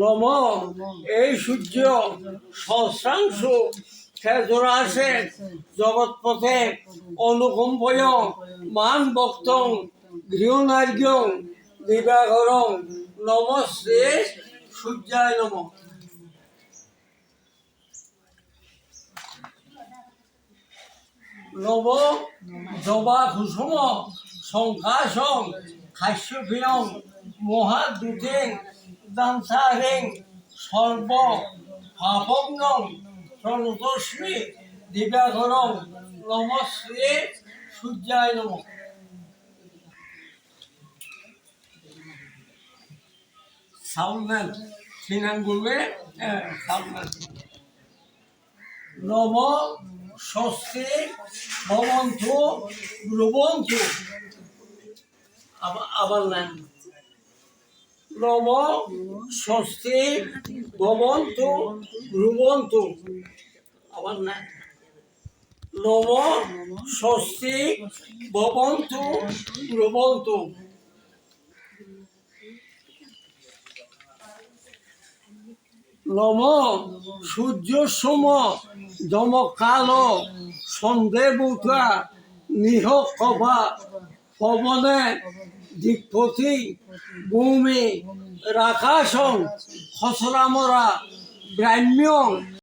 নম। এই সূর্য সহস্রাংশ খেজরাসে জগৎপথে অনুকম্পয় মান বক্তং গৃহনার্ঘ্য দিবাকরং নমস্তে সূর্যায় নম। নব জবা কুসুম সংকাশং খাস্যফিয়ং দামসারেং সর্ব পাপগ্নং প্রণতস্মি দিবাকরং নমস্তে সূর্যায় নম। সাউন্ড সিনান সাউন্ড নম স্বস্তি আবার নেন নম স্বস্তি ভবন্তু ব্রুবন্তু আবার নেন নম স্বস্তি ভবন্তু ব্রুবন্তু নম সূর্য সোম যম কালো সন্দেহ নিহ কভা পবনে দিকপথি ভূমি রাকাশং খসরামরা ব্রাহ্ম্য